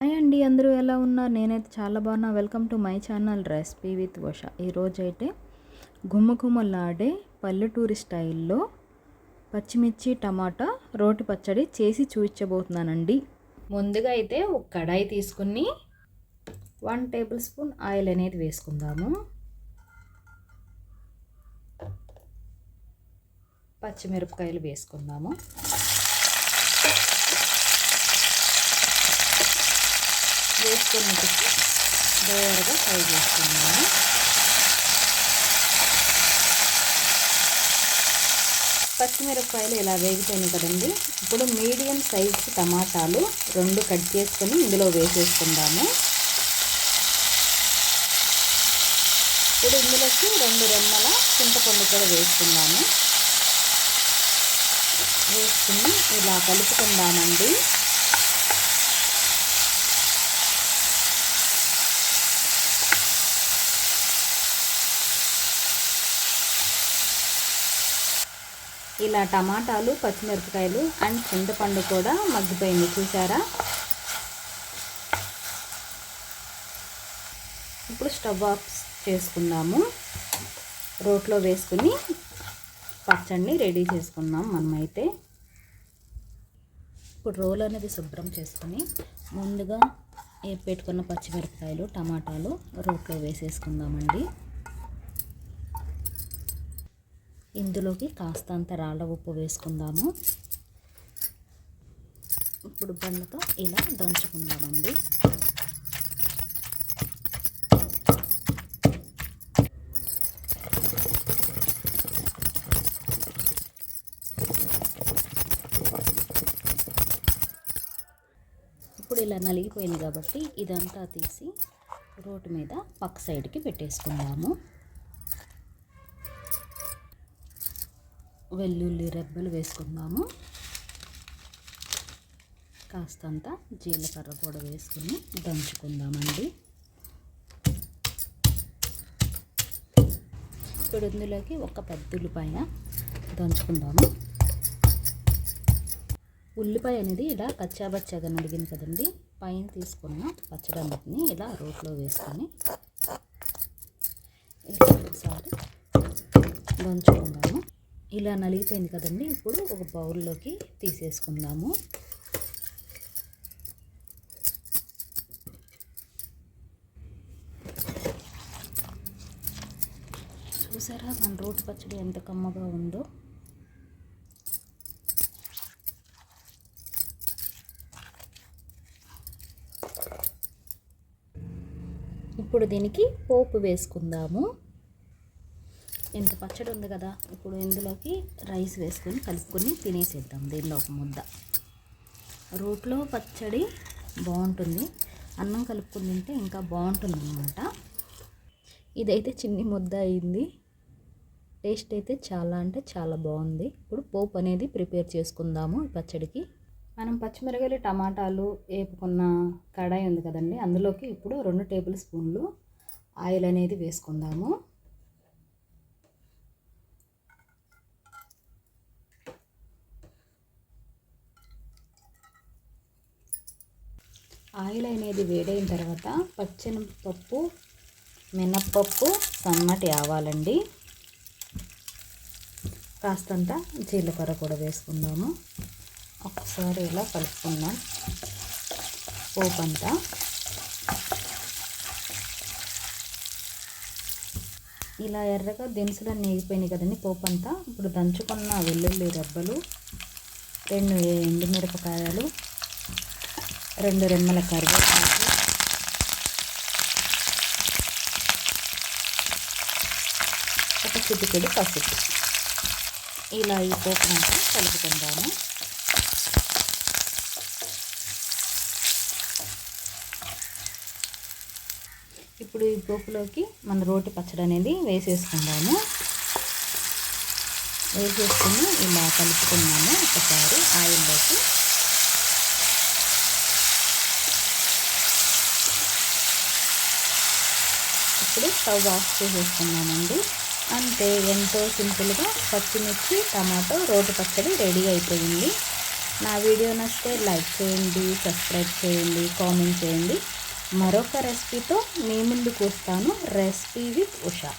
Hi అండి అందరూ ఎలా ఉన్నారు? నేనైతే చాలా బాగున్నా. Welcome to my channel recipe with Usha ఈరోజైతే గుమ్మగుమ్మలాడే పల్లెటూరి స్టైల్లో పచ్చిమిర్చి టమాటా రోటి పచ్చడి చేసి చూపించబోతున్నానండి ముందుగా అయితే ఒక కడాయి తీసుకుని వన్ టేబుల్ స్పూన్ ఆయిల్ అనేది వేసుకుందాము. పచ్చిమిరపకాయలు వేసుకుందాము. వేసుకున్నట్టుకి దోరగా ఫ్రై చేసుకున్నాను. పచ్చిమిరపకాయలు ఇలా వేగిపోయింది కదండి. ఇప్పుడు మీడియం సైజ్ టమాటాలు రెండు కట్ చేసుకొని ఇందులో వేసేసుకుందాము. ఇప్పుడు ఇందులోకి రెండు రెమ్మల చింతపండు కూడా వేసుకుందాము. వేసుకుని ఇలా కలుపుకుందామండి. ఇలా టమాటాలు పచ్చిమిరపకాయలు అండ్ చింతపండు కూడా మగ్గిపోయింది. చూసారా? ఇప్పుడు స్టవ్ ఆఫ్ చేసుకుందాము. రోట్లో వేసుకుని పచ్చడిని రెడీ చేసుకుందాం మనమైతే. ఇప్పుడు రోల్ అనేది శుభ్రం చేసుకొని ముందుగా పెట్టుకున్న పచ్చిమిరపకాయలు టమాటాలు రోట్లో వేసేసుకుందామండి. ఇందులోకి కాస్తంత రాళ్ళ ఉప్పు వేసుకుందాము. ఇప్పుడు బండతో ఇలా దంచుకుందామండి. ఇప్పుడు ఇలా నలిగిపోయింది కాబట్టి ఇదంతా తీసి రోడ్డు మీద పక్క సైడ్కి పెట్టేసుకుందాము. వెల్లుల్లి రెబ్బలు వేసుకుందాము. కాస్తంత జీలకర్ర కూడా వేసుకుని దంచుకుందామండి. ఇప్పుడు ఇందులోకి ఒక పెద్ద ఉల్లిపాయ దంచుకుందాము. ఉల్లిపాయ అనేది ఇలా కచ్చాబచ్చాగా నడిగింది కదండి. పైన తీసుకున్న పచ్చడంతిని ఇలా రోట్లో వేసుకొని ఇలా నలిగిపోయింది కదండి ఇప్పుడు ఒక బౌల్లోకి తీసేసుకుందాము. చూసారా మన రోటి పచ్చడి ఎంత కమ్మగా ఉందో? ఇప్పుడు దీనికి పోపు వేసుకుందాము. ఇంత పచ్చడి ఉంది కదా ఇప్పుడు ఇందులోకి రైస్ వేసుకొని కలుపుకొని తినేసేద్దాం దీనిలో ఒక ముద్ద. రోట్లో పచ్చడి బాగుంటుంది. అన్నం కలుపుకొని తింటే ఇంకా బాగుంటుంది అనమాట ఇదైతే చిన్ని ముద్ద అయింది. టేస్ట్ అయితే చాలా అంటే చాలా బాగుంది. ఇప్పుడు పోపు అనేది ప్రిపేర్ చేసుకుందాము ఈ పచ్చడికి. మనం పచ్చిమిరకాయలు టమాటాలు వేపుకున్న కడాయి ఉంది కదండి అందులోకి ఇప్పుడు రెండు టేబుల్ స్పూన్లు ఆయిల్ అనేది వేసుకుందాము. ఆయిల్ అనేది వేడైన తర్వాత పచ్చెనపప్పు మినప్పప్పు సన్నటి ఆవాలండి. కాస్తంత జీలకర్ర కూడా వేసుకుందాము. ఒకసారి ఇలా కలుపుకుందాం. పోపు అంతా. ఇలా ఎర్రగా దినుసులు నేగిపోయినాయి కదండి పోపు అంతా. ఇప్పుడు దంచుకున్న వెల్లుల్లి రెబ్బలు రెండు ఎండుమిరపకాయలు రెండు రెమ్మల కరివేపాకు. ఒక చిటికెడు పసుపు. ఇలా ఈ పోపునంతా కలుపుకుందాము. ఇప్పుడు ఈ పోపులోకి మన రోటి పచ్చడి అనేది వేసేసుకుందాము. వేసేసుకుని ఇలా కలుపుకున్నాము ఒకసారి ఆయిల్లోకి ఇప్పుడు స్టవ్ ఆఫ్ చేసేసుకున్నామండి. అంతే ఎంతో సింపుల్గా పచ్చిమిర్చి టమాటో రోటి పచ్చడి రెడీ అయిపోయింది. నా వీడియో నచ్చితే లైక్ చేయండి సబ్స్క్రైబ్ చేయండి కామెంట్ చేయండి. మరొక రెసిపీతో మీ ముందుకు వస్తాను. Recipe with Usha.